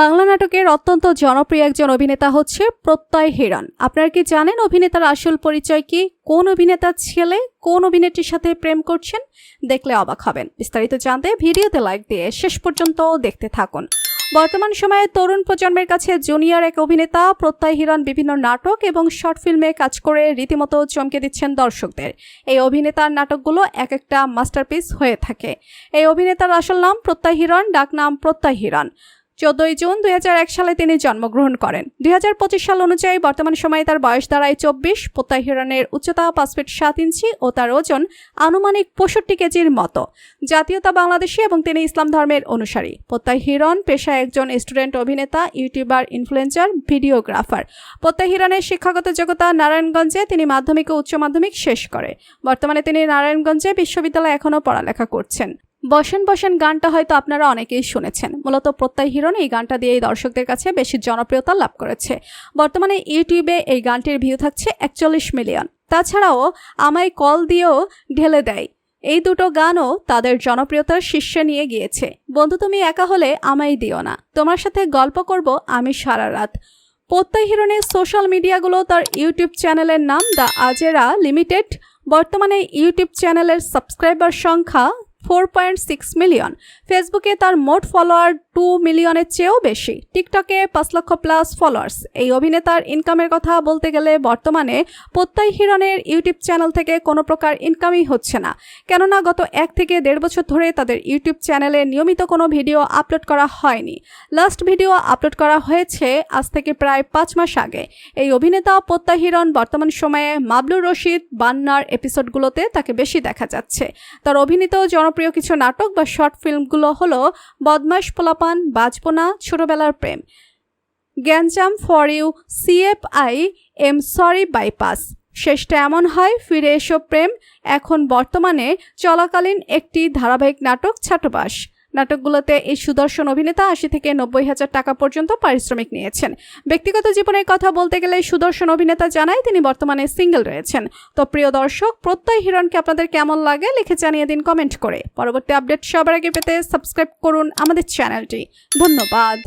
বাংলা নাটকের অত্যন্ত জনপ্রিয় একজন অভিনেতা হচ্ছে প্রত্যয় হিরণ আপনারা কি জানেন অভিনেতার আসল পরিচয় কি? কোন অভিনেতার ছেলে কোন অভিনেত্রীর সাথে প্রেম করছেন? দেখলে অবাক হবেন। বিস্তারিত জানতে ভিডিওতে লাইক দিয়ে শেষ পর্যন্ত দেখতে থাকুন। বর্তমান সময়ে তরুণ প্রজন্মের কাছে জুনিয়র এক অভিনেতা, প্রত্যয় হিরণ বিভিন্ন নাটক এবং শর্ট ফিল্মে কাজ করে রীতিমতো চমকে দিচ্ছেন দর্শকদের। এই অভিনেতার নাটকগুলো এক একটা মাস্টারপিস হয়ে থাকে। এই অভিনেতার আসল নাম প্রত্যয় হিরণ ডাক নাম প্রত্যয় হিরণ চোদ্দই জুন দুই হাজার এক সালে তিনি জন্মগ্রহণ করেন। দুই হাজার পঁচিশ সাল অনুযায়ী বর্তমান সময়ে তার বয়স দাঁড়ায় চব্বিশ, প্রত্যাহিরণের উচ্চতা পাঁচ ফিট সাত ইঞ্চি ও তার ওজন আনুমানিক পঁয়ষট্টি কেজির মতো। জাতীয়তা বাংলাদেশি এবং তিনি ইসলাম ধর্মের অনুসারী। প্রত্যাহিরণ হিরণ পেশায় একজন স্টুডেন্ট অভিনেতা, ইউটিউবার ইনফ্লুয়েন্সার ভিডিওগ্রাফার। প্রত্যাহিরণের শিক্ষাগত যোগ্যতা নারায়ণগঞ্জে তিনি মাধ্যমিক ও উচ্চ মাধ্যমিক শেষ করে। বর্তমানে তিনি নারায়ণগঞ্জে বিশ্ববিদ্যালয়ে এখনও পড়ালেখা করছেন। বসেন বসেন গানটা হয়তো আপনারা অনেকেই শুনেছেন। মূলত প্রত্যয় হিরণ এই গানটা দিয়ে দর্শকদের কাছে বেশি জনপ্রিয়তা লাভ করেছে। বর্তমানে ইউটিউবে এই গানটির ভিউ থাকছে একচল্লিশ মিলিয়ন। তাছাড়াও আমায় কল দিয়েও ঢেলে দেয়। এই দুটো গানও তাদের জনপ্রিয়তার শীর্ষে নিয়ে গিয়েছে। বন্ধু, তুমি একা হলে আমায় দিও না। তোমার সাথে গল্প করব আমি সারা রাত। প্রত্যয় হিরণের সোশ্যাল মিডিয়াগুলো তার ইউটিউব চ্যানেলের নাম দ্য আজেরা লিমিটেড। বর্তমানে ইউটিউব চ্যানেলের সাবস্ক্রাইবার সংখ্যা ফোর পয়েন্ট সিক্স মিলিয়ন ফেসবুকে তার মোট ফলোয়ার টু মিলিয়নের চেয়েও বেশি। টিকটকে পাঁচ লক্ষ প্লাস ফলোয়ার্স এই অভিনেতার ইনকামের কথা বলতে গেলে বর্তমানে প্রত্যয় হিরণের ইউটিউব চ্যানেল থেকে কোনো প্রকার ইনকামই হচ্ছে না। কেননা গত এক থেকে দেড় বছর ধরে তাদের ইউটিউব চ্যানেলে নিয়মিত কোনো ভিডিও আপলোড করা হয়নি। লাস্ট ভিডিও আপলোড করা হয়েছে আজ থেকে প্রায় পাঁচ মাস আগে। এই অভিনেতা প্রত্যয় হিরণ বর্তমান সময়ে মাবলুর রশিদ বান্নার এপিসোডগুলোতে তাকে বেশি দেখা যাচ্ছে। তার অভিনীত জনপ্রিয় কিছু নাটক বা শর্ট ফিল্মগুলো হলো বদমাস পোলাপান, বাজপোনা, ছোটবেলার প্রেম, গ্যাঞ্জাম for you CFI M sorry bypass. শেষটা এমন হয়, ফিরে এসো প্রেম, এখন বর্তমানে চলাকালীন একটি ধারাবাহিক নাটক ছাটবাস। নাটকগুলোতে এই সুদর্শন অভিনেতা আশি থেকে নব্বই হাজার টাকা পর্যন্ত পারিশ্রমিক নিয়েছেন। ব্যক্তিগত জীবনের কথা বলতে গেলে সুদর্শন অভিনেতা জানায় তিনি বর্তমানে সিঙ্গেল রয়েছেন। তো প্রিয় দর্শক, প্রত্যয় হিরণকে আপনাদের কেমন লাগে লিখে জানিয়ে দিন কমেন্ট করে। পরবর্তী আপডেট সবার আগে পেতে সাবস্ক্রাইব করুন আমাদের চ্যানেলটি। ধন্যবাদ।